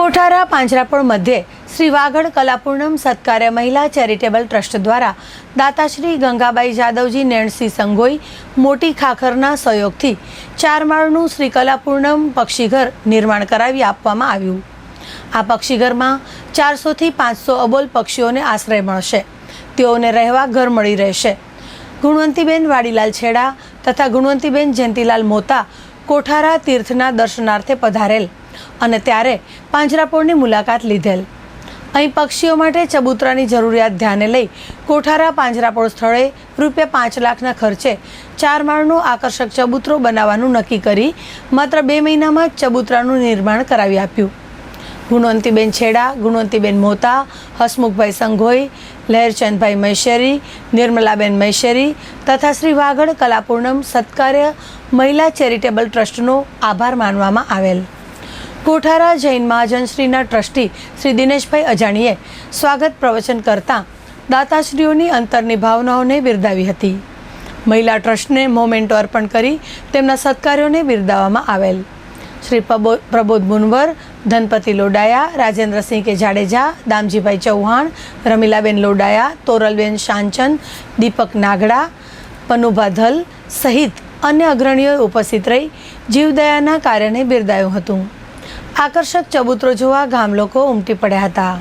કોઠારા, પાંજરાપોળ મધ્યે શ્રી વાગડ કલાપૂર્ણમ સત્કાર્ય મહિલા charitable trust દ્વારા દાતાશ્રી ગંગાબાઈ જાદવજી, નેણસી સંગોઈ, મોટી ખાખરના સહયોગથી ચાર માળનું શ્રી કલાપૂર્ણમ પક્ષીઘર નિર્માણ કરાવી આપવામાં આવ્યું. આ પક્ષીઘરમાં ચારસોથી પાંચસો અબોલ પક્ષીઓને આશ્રય મળશે. તેઓને રહેવા ઘર મળી રહેશે. ગુણવંતીબેન વાડીલાલ છેડા તથા ગુણવંતીબેન જયંતિલાલ મોતા કોઠારા તીર્થના દર્શનાર્થે પધારેલ અને ત્યારે પાંજરાપોળની મુલાકાત લીધેલ. અહીં પક્ષીઓ માટે ચબૂતરાની જરૂરિયાત ધ્યાને લઈ કોઠારા પાંજરાપોળ સ્થળે રૂપિયા પાંચ લાખના ખર્ચે ચાર માળનો આકર્ષક ચબૂતરો બનાવવાનું નક્કી કરી માત્ર બે મહિનામાં જ ચબૂતરાનું નિર્માણ કરાવી આપ્યું. ગુણવંતીબેન છેડા, ગુણવંતીબેન મોતા, હસમુખભાઈ સંઘોઈ, લહેરચંદભાઈ મૈશેરી નિર્મલાબેન મૈશેરી તથા શ્રી વાગડ કલાપૂર્ણમ સત્કાર્ય મહિલા ચેરિટેબલ ટ્રસ્ટનો આભાર માનવામાં આવેલ. કોઠારા જૈન મહાજનશ્રીના ટ્રસ્ટી શ્રી દિનેશભાઈ અજાણીએ સ્વાગત પ્રવચન કરતાં દાતાશ્રીઓની અંતરની ભાવનાઓને બિરદાવી હતી. મહિલા ટ્રસ્ટને મોમેન્ટો અર્પણ કરી તેમના સત્કાર્યોને બિરદાવવામાં આવેલ. શ્રી પ્રબો- પ્રબોધ મુનવર, ધનપતિ લોડાયા, રાજેન્દ્રસિંહ કે જાડેજા દામજીભાઈ ચૌહાણ, રમીલાબેન લોડાયા, તોરલબેન શાનચંદ, દીપક નાગડા, પનુભા ધલ સહિત અન્ય અગ્રણીઓએ ઉપસ્થિત રહી જીવદયાના કાર્યને બિરદાયું હતું. આકર્ષક ચબૂતરો જોવા ગામ લોકો ઉમટી પડ્યા હતા.